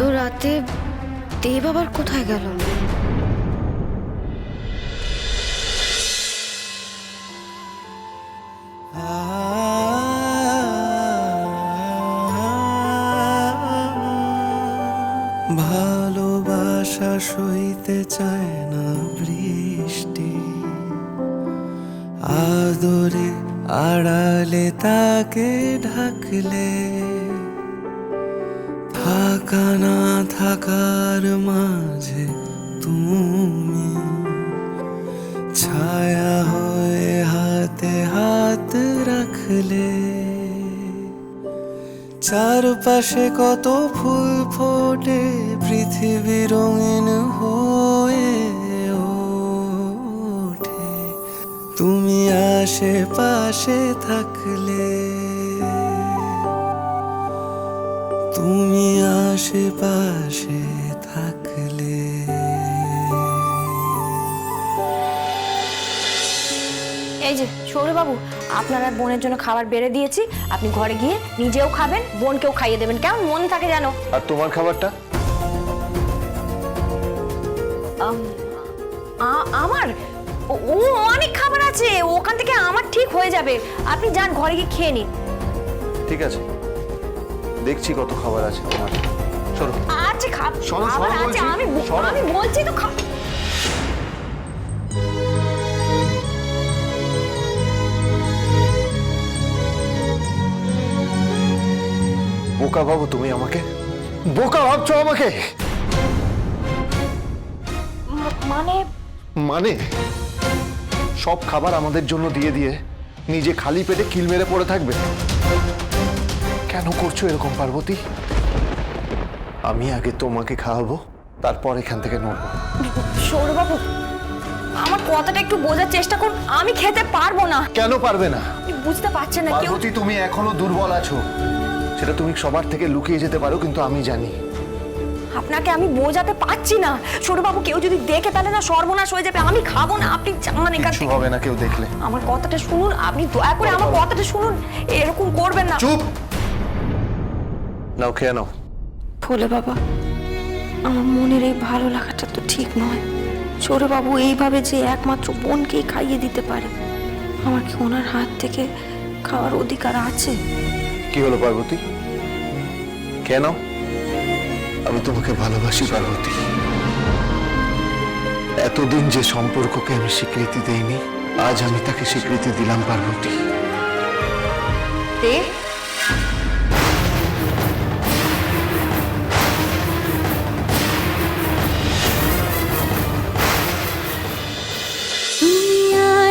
রাতে দেব আবার কোথায় গেল? ভালোবাসা সইতে চায় না বৃষ্টি। আদরে আড়ালে তাকে ঢাকলে থাকা না থাকার মাঝে তুমি ছায়া হয়ে হাতে হাত রাখলে চারপাশে কত ফুল ফোটে, পৃথিবী রঙিন হয়ে ওঠে। তুমি আশেপাশে থাকলে তুমি আশেপাশে থাকলে। এই যে সৌরবাবু আপনার আর বোনের জন্য খাবার বেড়ে দিয়েছি। আপনি ঘরে গিয়ে নিজেও খাবেন বোনকেও খাইয়ে দেবেন। কেমন মন থাকে জানো? আর তোমার খাবারটা? আ- আমার? ও- ও অনেক খাবার আছে ওখান থেকে আমার ঠিক হয়ে যাবে। আপনি যান ঘরে গিয়ে খেয়ে নিন। ঠিক আছে। দেখছি কত খাবার আছে তোমার। সরো। খাব- সরো, সরো খাবার বলছি। আমি আমি বলছি তো খা। বোকা বাবু তুমি আমাকে। বোকা ভাবছ আমাকে। মানে? মানে? সব খাবার আমাদের জন্য দিয়ে দিয়ে নিজে খালি পেটে কিল মেরে পড়ে থাকবে। কেন করছ এরকম পার্বতী? আমি আগে তোমাকে খাওয়াবো তারপর এখান থেকে নড়বো। সৌরবাবু আমার কথাটা একটু বোঝার চেষ্টা করুন আমি খেতে পারব না। কেন পারবে না? বুঝতে পারছেন না কেউ পার্বতী তুমি এখনও দুর্বল আছো। সেটা তুমি সবার থেকে লুকিয়ে যেতে পারো কিন্তু আমি জানি। আপনাকে আমি বোঝাতে পারছি না। সৌরবাবু কেউ যদি দেখে তাহলে না সর্বনাশ হয়ে যাবে আমি খাব না আপনি জানান এখান কিছু থেকে। হবে না কেউ দেখলে। আমার কথাটা শুনুন আপনি দয়া করে আমার কথাটা শুনুন এরকম করবেন না। চুপ! নাও খেয়ে নাও। ভোলে বাবা আমার মনের এই ভালো লাগাটা তো ঠিক নয়। সৌরবাবু এইভাবে যে একমাত্র বোনকেই খাইয়ে দিতে পারে আমার কি ওনার হাত থেকে খাওয়ার অধিকার আছে? কি হলো পার্বতী? কেন আমি তোমাকে ভালোবাসি পার্বতী। এতদিন যে সম্পর্ককে আমি স্বীকৃতি দেইনি আজ আমি তাকে স্বীকৃতি দিলাম পার্বতী। দেব